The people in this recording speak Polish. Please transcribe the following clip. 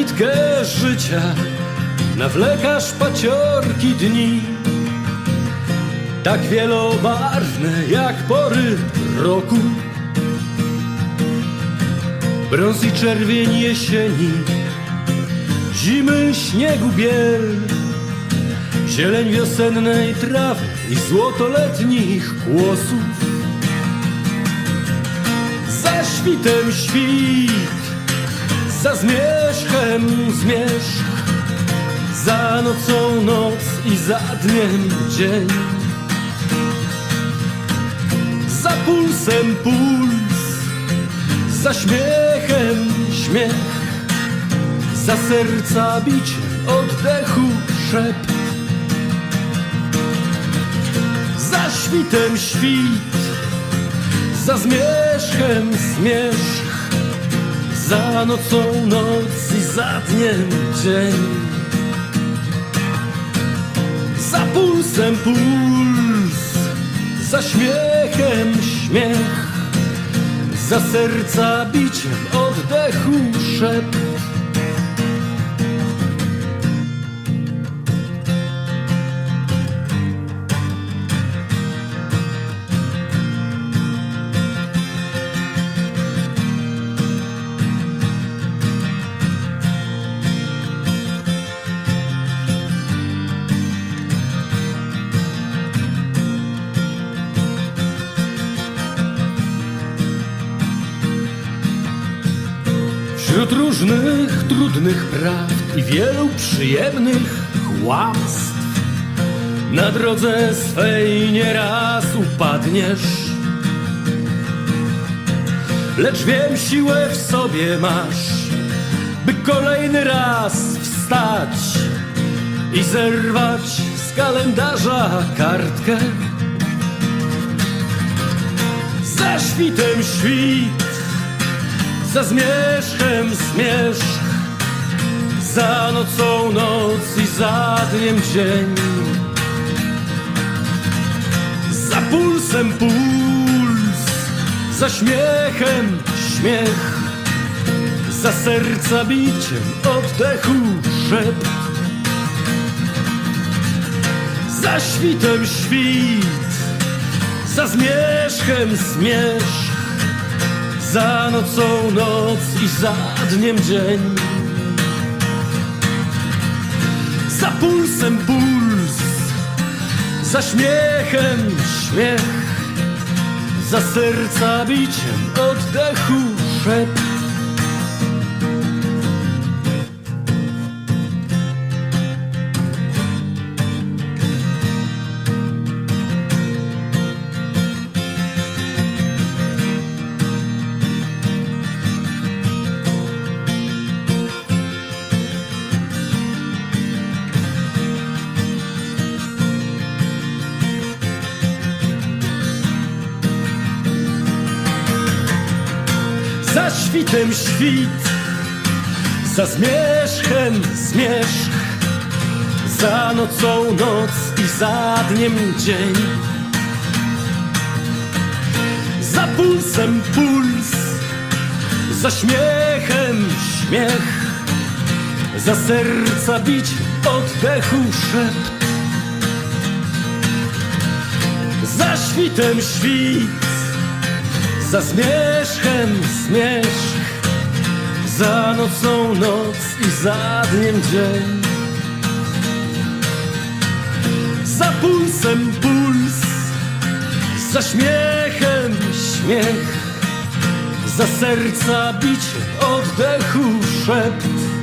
nitkę życia nawlekasz paciorki dni. Tak wielobarwne jak pory roku. Brąz i czerwień jesieni, zimy śniegu biel, zieleń wiosennej trawy i złoto letnich kłosów. Za świtem świt, za zmierzchem zmierzch, za nocą noc i za dniem dzień. Za pulsem puls, za śmiechem śmiech, za serca biciem oddechu szept. Za świtem świt, za zmierzchem zmierzch, za nocą noc i za dniem dzień. Za pulsem puls, za śmiechem śmiech, za serca biciem oddechu szept. Wśród różnych trudnych prawd i wielu przyjemnych kłamstw Na drodze swej nieraz upadniesz. Lecz wiem siłę w sobie masz By kolejny raz wstać I zerwać z kalendarza kartkę. Za świtem świt za zmierzchem zmierzch, za nocą noc i za dniem dzień. Za pulsem puls, za śmiechem śmiech, za serca biciem oddechu szept. Za świtem świt, za zmierzchem zmierzch, za nocą noc i za dniem dzień. Za pulsem puls, za śmiechem śmiech, za serca biciem oddechu szept. Za świtem świt, za zmierzchem zmierzch, za nocą noc i za dniem dzień. Za pulsem puls, za śmiechem śmiech, za serca bić oddechu szept. Za świtem świt, za zmierzchem zmierzch, za nocą noc i za dniem dzień. Za pulsem puls, za śmiechem śmiech, za serca bicie oddechu szept.